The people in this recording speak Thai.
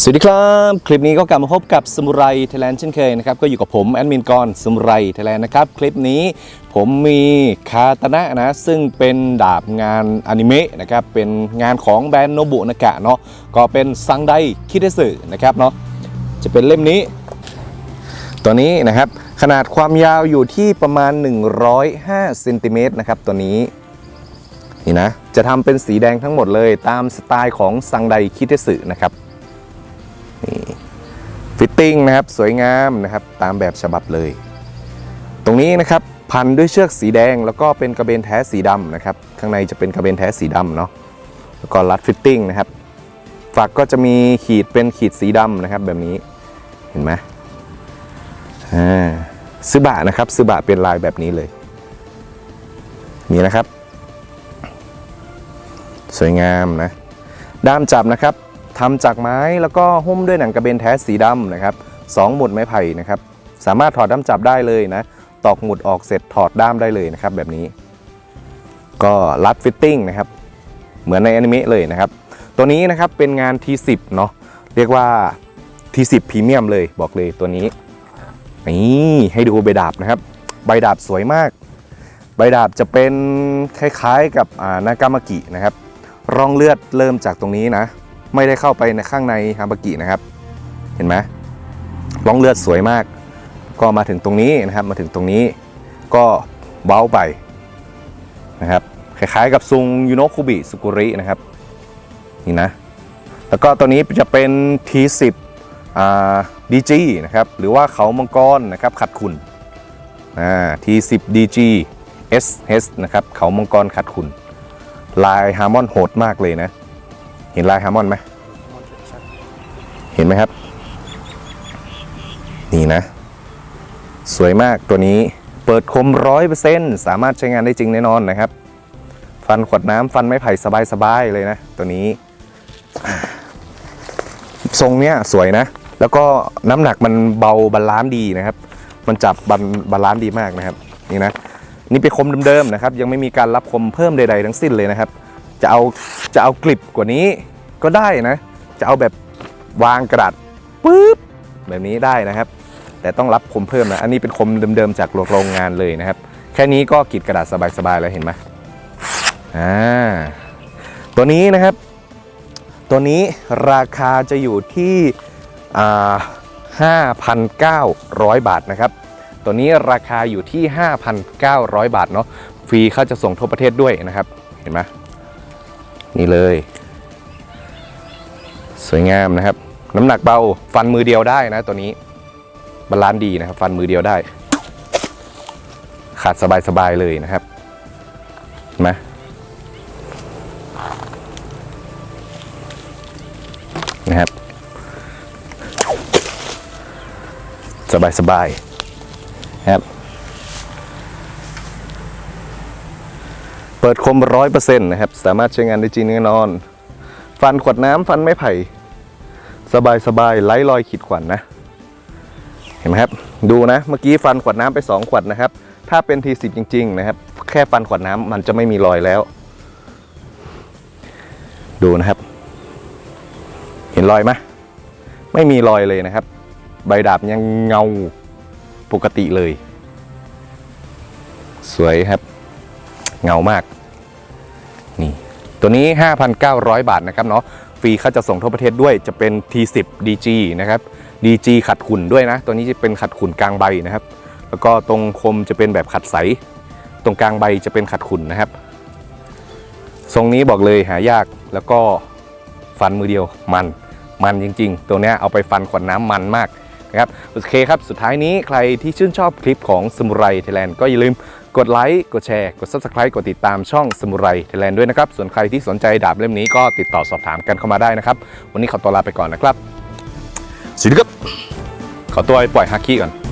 สวัสดีครับ คลิปนี้ก็กลับมาพบกับสมุไรไทยแลนด์เช่นเคยนะครับ ก็อยู่กับผมแอดมินกรสมุไรไทยแลนด์นะครับ คลิปนี้ผมมีคาตนะนะ ซึ่งเป็นดาบงานอนิเมะนะครับ เป็นงานของแบรนด์โนบุนากะเนาะก็เป็นซังไดคิเดสึนะครับเนาะจะเป็นเล่มนี้ ตัวนี้นะครับ ขนาดความยาวอยู่ที่ประมาณ 105เซนติเมตรนะครับตัวนี้นี่นะจะทำเป็นสีแดงทั้งหมดเลยตามสไตล์ของซังไดคิเดสึนะครับ ฟิตติ้งนะครับสวยงามนะครับตามแบบฉบับเลย ตรงนี้นะครับพันด้วยเชือกสีแดง แล้วก็เป็นกระเบนแท้สีดำนะครับข้างในจะเป็นกระเบนแท้สีดำเนาะแล้วก็รัดฟิตติ้งนะครับฝักก็จะมีขีดเป็นขีดสีดำนะครับแบบนี้เห็นไหมอ่าซึบะนะครับซึบะเป็นลายแบบนี้เลยนี่นะครับ สวยงามนะด้ามจับนะครับ ทำจากไม้แล้วก็หุ้มด้วยหนังกระเบนแท้สีดำนะครับสองหมุดไม้ไผ่นะครับ สามารถถอดด้ามจับได้เลยนะ ตอกหมุดออกเสร็จถอดด้ามได้เลยนะครับ แบบนี้ ก็รัดฟิตติ้งนะครับ เหมือนในอนิเมะเลยนะครับ ตัวนี้นะครับเป็นงาน T10 เนาะเรียกว่า T10 พรีเมียมเลยบอกเลยตัวนี้นี่ให้ดูใบดาบนะครับ ใบดาบสวยมาก ใบดาบจะเป็นคล้ายๆกับนากามากินะครับ ร่องเลือดเริ่มจากตรงนี้นะ ไม่ได้เข้าไปในข้างในฮาบากินะครับ เห็นไหมร่องเลือดสวยมาก ก็มาถึงตรงนี้นะครับ มาถึงตรงนี้ก็เบ้าไปนะครับ คล้ายๆกับซุงยูโนคุบิสุกุรินะครับ นี่นะ แล้วก็ตัวนี้จะเป็น T10 อ่า DG นะครับ หรือว่าเขามังกรนะครับ ขัดขุนอ่า T10 DG SS นะครับ เขามังกรขัดขุนลายฮาร์มอนโหดมากเลยนะ เห็นลายฮาร์มอนไหมเห็นไหมครับ นี่นะ สวยมากตัวนี้เปิดคมร้อยเปอร์เซ็นต์สามารถใช้งานได้จริงแน่นอนนะครับ ฟันขวดน้ำฟันไม้ไผ่สบายๆเลยนะ ตัวนี้ ทรงเนี้ยสวยนะ แล้วก็น้ำหนักมันเบาบาลานซ์ดีนะครับ มันจับบาลบาลานซ์ดีมากนะครับ นี่นะ นี่เป็นคมเดิมๆนะครับ ยังไม่มีการรับคมเพิ่มใด ๆ ทั้งสิ้นเลยนะครับ จะเอาจะเอากลิบกว่านี้ก็ได้นะ จะเอาแบบวางกระดาษปุ๊บแบบนี้ได้นะครับ แต่ต้องรับคมเพิ่มนะ อันนี้เป็นคมเดิมๆจากโรงงานเลยนะครับ แค่นี้ก็กรีดกระดาษสบายๆแล้วเห็นไหมอ่าตัวนี้นะครับ ตัวนี้ราคาจะอยู่ที่อ่า5,900 บาทนะครับ ตัวนี้ราคาอยู่ที่ 5,900 บาทเนาะ ฟรีค่าจะส่งทั่วประเทศด้วยนะครับ เห็นไหม นี่เลย สวยงามนะครับ น้ำหนักเบาฟันมือเดียวได้นะตัวนี้บาลานซ์ดีนะครับ ฟันมือเดียวได้ ขาดสบายๆเลยนะครับเห็นไหมนะครับ สบายๆครับ เปิดคมร้อยเปอร์เซ็นต์นะครับ สามารถใช้งานได้จริงแน่นอน ฟันขวดน้ำฟันไม้ไผ่ สบายสบายไร้รอยขีดข่วนนะ เห็นไหมครับ ดูนะ เมื่อกี้ฟันขวดน้ำไป 2 ขวดนะครับ ถ้าเป็นทีสิบจริง ๆ นะครับ แค่ฟันขวดน้ำมันจะไม่มีรอยแล้ว ดูนะครับ เห็นรอยไหมไม่มีรอยเลยนะครับ ใบดาบยังเงาปกติเลย สวยครับ เงามาก นี่ ตัวนี้ 5,900 บาทนะครับเนาะฟรีค่าจะส่งทั่วประเทศด้วยจะเป็น T10 DG นะครับ DG ขัดขุ่นด้วยนะ ตัวนี้จะเป็นขัดขุ่นกลางใบนะครับ แล้วก็ตรงคมจะเป็นแบบขัดใส ตรงกลางใบจะเป็นขัดขุ่นนะครับ ทรงนี้บอกเลยหายากแล้วก็ฟันมือเดียวมันมันจริง ๆ ตัวนี้เอาไปฟันขวดน้ำมันมากนะครับโอเคครับ สุดท้ายนี้ใครที่ชื่นชอบคลิปของสมุไรไทยแลนด์ก็อย่าลืม กดไลค์ กดแชร์ กด Subscribe กดติดตามช่องสมุไรไทยแลนด์ด้วยนะครับ ส่วนใครที่สนใจดาบเล่มนี้ก็ติดต่อสอบถามกันเข้ามาได้นะครับ วันนี้ขอตัวลาไปก่อนนะครับสวัสดีครับ ขอตัวไปปล่อยฮักกี้ก่อน